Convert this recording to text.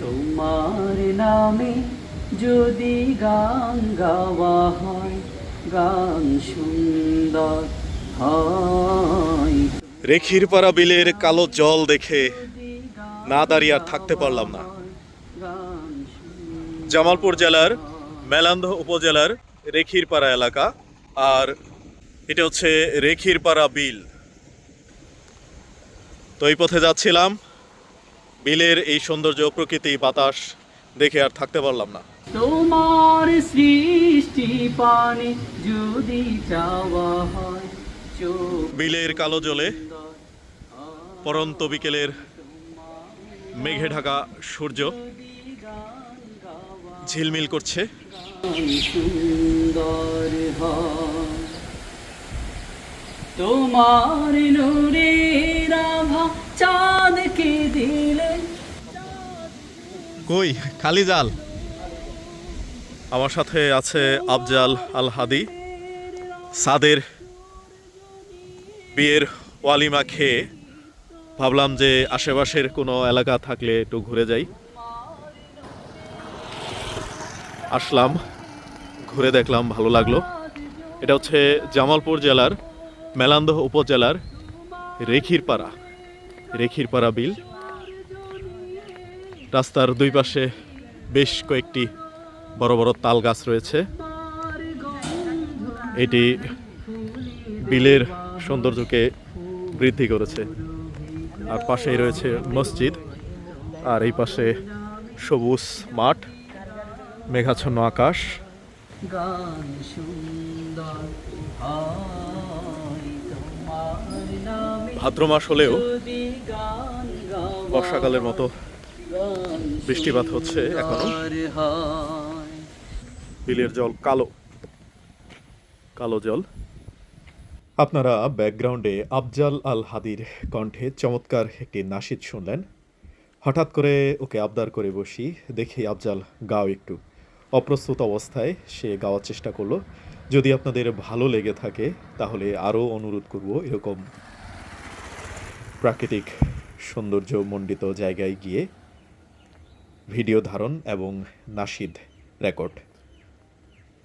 তোমার নামে যদি গান গাওয়া হয়, গান সুন্দর রেখির পাড়া বিলের কালো জল দেখে না দাঁড়িয়ে আর থাকতে পারলাম না। জামালপুর জেলার মেলান্দ উপজেলার রেখিরপাড়া এলাকা, আর এটা হচ্ছে রেখিরপাড়া বিল। তো এই পথে যাচ্ছিলাম। বিলের এই সৌন্দর্য প্রকৃতি বাতাস দেখে আর থাকতে পারলাম না। তোমার সৃষ্টি পানে যদি চাওয়া হয় বিলের কালো জলে পরন্ত বিকেলের মেঘে ঢাকা সূর্য ঝিলমিল করছে। তোমার নূরের আভা চাঁদকে কই? খালি জাল। আমার সাথে আছে আফজাল আল হাদি সাদের বিয়ের ওয়ালিমা খেয়ে ভাবলাম যে আশেপাশের কোনো এলাকা থাকলে একটু ঘুরে যাই। আসলাম, ঘুরে দেখলাম, ভালো লাগল। এটা হচ্ছে জামালপুর জেলার, মেলান্দহ উপজেলার রেখিরপাড়া। রেখিরপাড়া বিল। রাস্তার দুই পাশে বেশ কয়েকটি বড় বড় তাল গাছ রয়েছে। এটি বিলের সৌন্দর্যকে বৃদ্ধি করেছে। আর পাশেই রয়েছে মসজিদ। আর এই পাশে সবুজ মাঠ, মেঘাচ্ছন্ন আকাশ। ভাদ্র মাস হলেও বর্ষাকালের মতো বৃষ্টিপাত হচ্ছে এখনও। বিলের জল কালো। কালো জল। আপনারা ব্যাকগ্রাউন্ডে আফজাল আল হাদির কণ্ঠে চমৎকার একটি নাশিদ শুনলেন। হঠাৎ করে ওকে আবদার করে বসি, দেখি আফজাল, গাও একটু। অপ্রস্তুত অবস্থায় সে গাওয়ার চেষ্টা করল। যদি আপনাদের ভালো লেগে থাকে, তাহলে আরও অনুরোধ করব এরকম প্রাকৃতিক সৌন্দর্য মণ্ডিত জায়গায় গিয়ে ভিডিও ধারণ এবং নাশিদ রেকর্ড।